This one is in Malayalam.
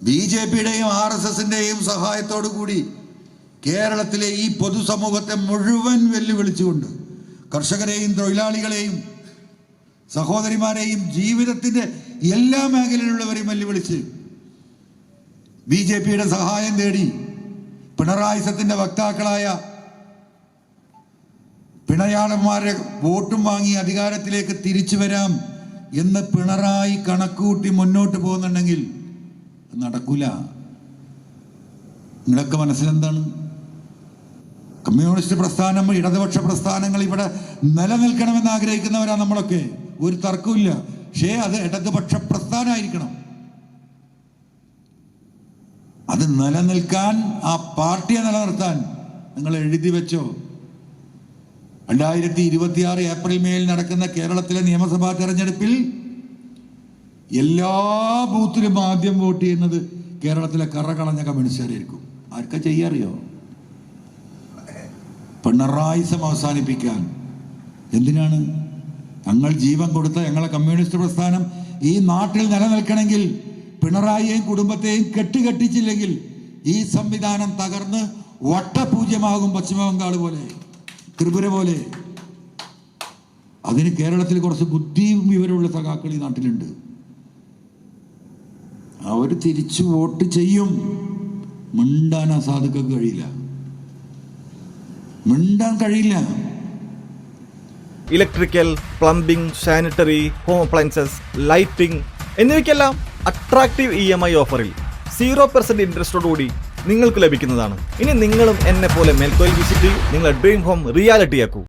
ബി ജെ പിയുടെയും ആർ എസ് എസിന്റെയും സഹായത്തോടു കൂടി കേരളത്തിലെ ഈ പൊതുസമൂഹത്തെ മുഴുവൻ വെല്ലുവിളിച്ചുകൊണ്ട് കർഷകരെയും തൊഴിലാളികളെയും സഹോദരിമാരെയും ജീവിതത്തിന്റെ എല്ലാ മേഖലയിലുള്ളവരെയും വെല്ലുവിളിച്ച് ബി ജെ പിയുടെ സഹായം തേടി പിണറായി സത്തിന്റെ വക്താക്കളായ പിണയാളന്മാരെ വോട്ടും വാങ്ങി അധികാരത്തിലേക്ക് തിരിച്ചു വരാം എന്ന് പിണറായി കണക്കുകൂട്ടി മുന്നോട്ട് പോകുന്നുണ്ടെങ്കിൽ നടക്കൂല. നിങ്ങളൊക്കെ മനസ്സിലെന്താണ്? കമ്മ്യൂണിസ്റ്റ് പ്രസ്ഥാനം ഇടതുപക്ഷ പ്രസ്ഥാനങ്ങൾ ഇവിടെ നിലനിൽക്കണമെന്ന് ആഗ്രഹിക്കുന്നവരാ നമ്മളൊക്കെ. ഒരു തർക്കമില്ല പക്ഷേ അത് ഇടതുപക്ഷ പ്രസ്ഥാനമായിരിക്കണം. അത് നിലനിൽക്കാൻ ആ പാർട്ടിയെ നിലനിർത്താൻ നിങ്ങൾ എഴുതി വെച്ചോ. രണ്ടായിരത്തി ഇരുപത്തിയാറ് ഏപ്രിൽ മേയിൽ നടക്കുന്ന കേരളത്തിലെ നിയമസഭാ തെരഞ്ഞെടുപ്പിൽ എല്ലാ ബൂത്തിലും ആദ്യം വോട്ട് ചെയ്യുന്നത് കേരളത്തിലെ കറകളഞ്ഞ കമ്മ്യൂണിസ്റ്റുകാരായിരിക്കും. ആർക്ക ചെയ്യാറിയോ? പിണറായിസം അവസാനിപ്പിക്കാൻ. എന്തിനാണ്? ഞങ്ങൾ ജീവൻ കൊടുത്ത ഞങ്ങളെ കമ്മ്യൂണിസ്റ്റ് പ്രസ്ഥാനം ഈ നാട്ടിൽ നിലനിൽക്കണമെങ്കിൽ പിണറായിയെയും കുടുംബത്തെയും കെട്ടുകെട്ടിച്ചില്ലെങ്കിൽ ഈ സംവിധാനം തകർന്ന് വട്ടപൂജ്യമാകും പശ്ചിമ ബംഗാൾ പോലെ ത്രിപുര പോലെ. അതിന് കേരളത്തിൽ കുറച്ച് ബുദ്ധിയും വിവരമുള്ള സഖാക്കൾ ഈ നാട്ടിലുണ്ട്. അവർ തിരിച്ചു വോട്ട് ചെയ്യും. മിണ്ടാൻ ആ സാധുക്കൾക്ക് കഴിയില്ല. മിണ്ടാൻ കഴിയില്ല. Electrical plumbing sanitary home appliances lighting എന്നിവയ്ക്കെല്ലാം attractive E M I ഓഫറിൽ സീറോ പെർസെന്റ് ഇൻട്രസ്റ്റോടുകൂടി നിങ്ങൾക്ക് ലഭിക്കുന്നതാണ്. ഇനി നിങ്ങളും എന്നെ പോലെ മേൽക്കോയിൽ വിസിറ്റ് നിങ്ങളുടെ ഡ്രീം ഹോം റിയാലിറ്റിയാക്കൂ.